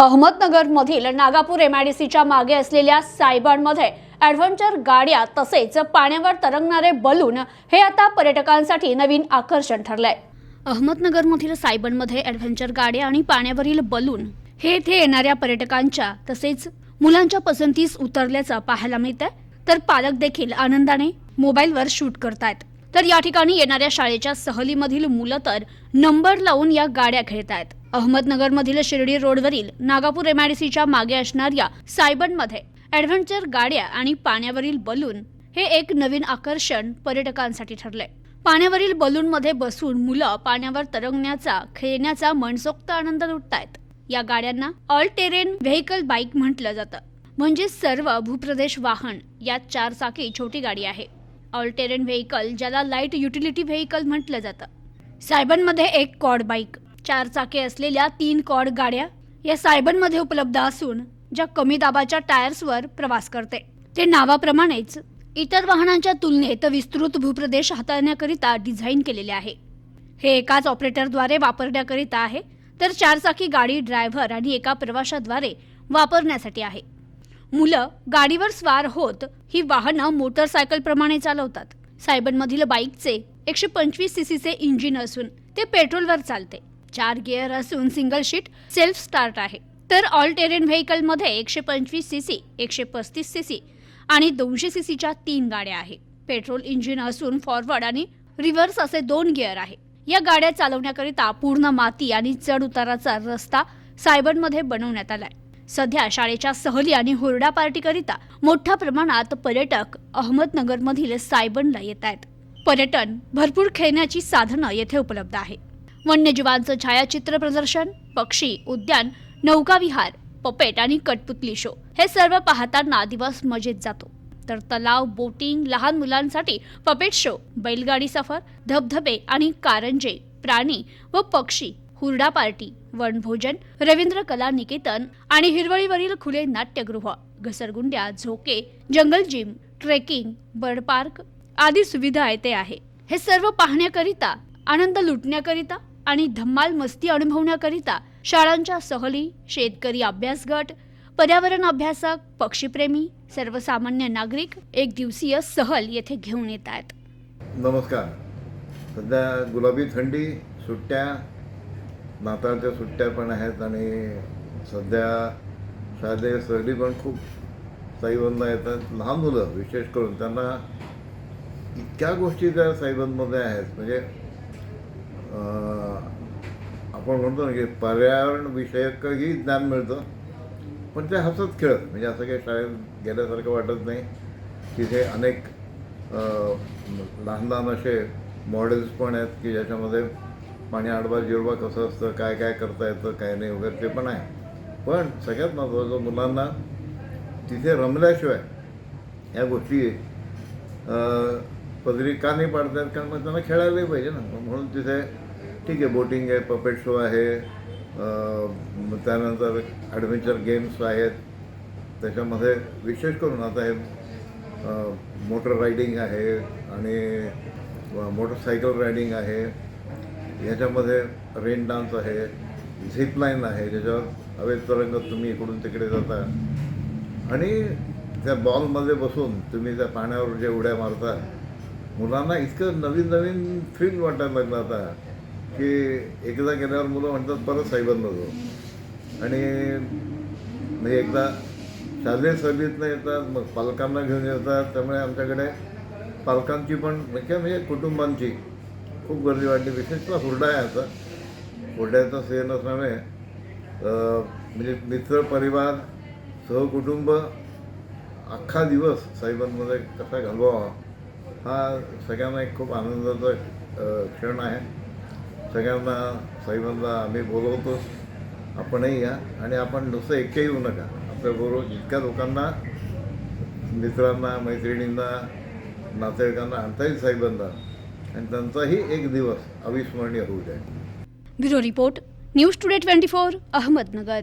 अहमदनगरमधील नागापूर एमआयडीसीच्या मागे असलेल्या सायबनमध्ये ॲडव्हेंचर गाड्या तसेच पाण्यावर तरंगणारे बलून हे आता पर्यटकांसाठी नवीन आकर्षण ठरलंय. अहमदनगरमधील सायबनमध्ये ॲडव्हेंचर गाड्या आणि पाण्यावरील बलून हे येथे येणाऱ्या पर्यटकांच्या तसेच मुलांच्या पसंतीस उतरल्याचं पाहायला मिळत आहे तर पालक देखील आनंदाने मोबाईलवर शूट करतायत. तर या ठिकाणी येणाऱ्या शाळेच्या सहलीमधील मुलं तर नंबर लावून या गाड्या खेळत आहेत अहमदनगरमधील शिर्डी रोडवरील नागापूर एमआयडीसीच्या मागे असणाऱ्या सायबनमध्ये ॲडव्हेंचर गाड्या आणि पाण्यावरील बलून हे एक नवीन आकर्षण पर्यटकांसाठी ठरले पाण्यावरील बलूनमध्ये बसून मुलं पाण्यावर तरंगण्याचा खेळण्याचा मनसोक्त आनंद लुटतायत. या गाड्यांना ऑल टेरेन व्हेकल बाईक म्हटलं जातं. म्हणजे सर्व भूप्रदेश वाहन यात चार चाकी छोटी गाडी आहे. ऑल टेरेन व्हेकल ज्याला लाइट युटिलिटी व्हेकल म्हटलं जातं. सायबनमध्ये एक कॉड बाईक. चार चाके असलेल्या तीन कॉड गाड्या या सायबनमध्ये उपलब्ध असून ज्या कमी दाबाच्या टायर्सवर प्रवास करते. ते नावाप्रमाणेच इतर वाहनांच्या तुलनेत विस्तृत भूप्रदेश हाताळण्याकरिता डिझाईन केलेले आहे. हे एकाच ऑपरेटरद्वारे वापरण्याकरिता आहे तर चारचाकी गाडी ड्रायव्हर आणि एका प्रवाशाद्वारे वापरण्यासाठी आहे. मुलं गाडीवर स्वार होत ही वाहनं मोटरसायकलप्रमाणे चालवतात. सायबनमधील बाईकचे एकशे पंचवीस सीसीचे इंजिन असून ते पेट्रोलवर चालते. चार गिअर असून सिंगल शीट सेल्फ स्टार्ट आहे. तर ऑल टेरेन व्हेकलमध्ये एकशे पंचवीस सी सी एकशे पस्तीस सी सी आणि दोनशे सी सीच्या तीन गाड्या आहेत. पेट्रोल इंजिन असून फॉरवर्ड आणि रिव्हर्स असे दोन गिअर आहे. या गाड्या चालवण्याकरिता पूर्ण माती आणि चढ उताराचा रस्ता सायबरमध्ये बनवण्यात आलाय. सध्या शाळेच्या सहली आणि हुरडा पार्टीकरिता मोठ्या प्रमाणात पर्यटक अहमदनगरमधील सायबनला येत आहेत. पर्यटन भरपूर खेळण्याची साधनं येथे उपलब्ध आहे वन्यजीवांचं छायाचित्र प्रदर्शन पक्षी उद्यान नौकाविहार पपेट आणि कटपुतली शो हे सर्व पाहताना दिवस मजेत जातो. तर तलाव बोटिंग लहान मुलांसाठी पपेट शो बैलगाडी सफर धबधबे आणि कारंजे प्राणी व पक्षी हुरडा पार्टी वनभोजन रवींद्र कला निकेतन आणि हिरवळीवरील खुले नाट्यगृह घसरगुंड्या झोके jungle gym trekking bird park आदी सुविधा येथे आहे. हे सर्व पाहण्याकरिता आनंद लुटण्याकरिता आणि धम्माल मस्ती अनुभवण्याकरिता शाळांच्या सहली शेतकरी अभ्यास गट पर्यावरण अभ्यासक पक्षीप्रेमी सर्वसामान्य नागरिक एक दिवसीय सहल येथे घेऊन येत आहेत. नमस्कार. सध्या गुलाबी थंडी सुट्ट्या नाताळच्या सुट्ट्या पण आहेत आणि सध्या शालेय सहली पण खूप साईबंद येतात. लहान मुलं विशेष करून त्यांना इतक्या गोष्टी त्या साईबंदमध्ये आहेत. म्हणजे आपण म्हणतो ना की पर्यावरण विषयकही ज्ञान मिळतं. पण ते हसत खेळत. म्हणजे असं काही शाळेत गेल्यासारखं वाटत नाही तिथे अनेक लहान लहान असे मॉडेल्स पण आहेत की ज्याच्यामध्ये पाणी आडवा जिरवा कसं असतं काय काय करता येतं काय नाही वगैरे ते पण आहे. पण सगळ्यात महत्त्वाचं मुलांना तिथे रमल्याशिवाय या गोष्टी पदरी का नाही पाडतात कारण मग त्यांना खेळायलाही पाहिजे ना. म्हणून तिथे ठीक आहे बोटिंग आहे पपेट शो आहे त्यानंतर ॲडव्हेंचर गेम्स आहेत. त्याच्यामध्ये विशेष करून आता हे मोटर रायडिंग आहे आणि मोटरसायकल रायडिंग आहे. याच्यामध्ये रेन डान्स आहे झिपलाईन आहे ज्याच्यावर हवेत तरंगत तुम्ही इकडून तिकडे जाता. आणि त्या बॉलमध्ये बसून तुम्ही त्या पाण्यावर जे उड्या मारता मुलांना इतकं नवीन नवीन थ्रिल वाटायला लागलं आता. की एकदा गेल्यावर मुलं म्हणतात परत साहेबांना जाऊ. आणि म्हणजे एकदा शालेय सहलीतनं येतात मग पालकांना घेऊन येतात. त्यामुळे आमच्याकडे पालकांची पण म्हणजे म्हणजे कुटुंबांची खूप गर्दी वाटली विशेषतः हुरडा आहे आता. हुरड्याचा सीझन असल्यामुळे म्हणजे मित्र परिवार सहकुटुंब अख्खा दिवस साहेबांमध्ये कसा घालवावा हा सगळ्यांना एक खूप आनंदाचा क्षण आहे. सगळ्यांना साहेबांना आम्ही बोलवतोच आपणही या आणि आपण नुसतं एकटे येऊ नका. आपल्याबरोबर जितक्या लोकांना मित्रांना मैत्रिणींना नातेवाईकांना आणता येईल साहेबांना आणि त्यांचाही एक दिवस अविस्मरणीय होऊ द्या bureau report news today twenty four Ahmednagar.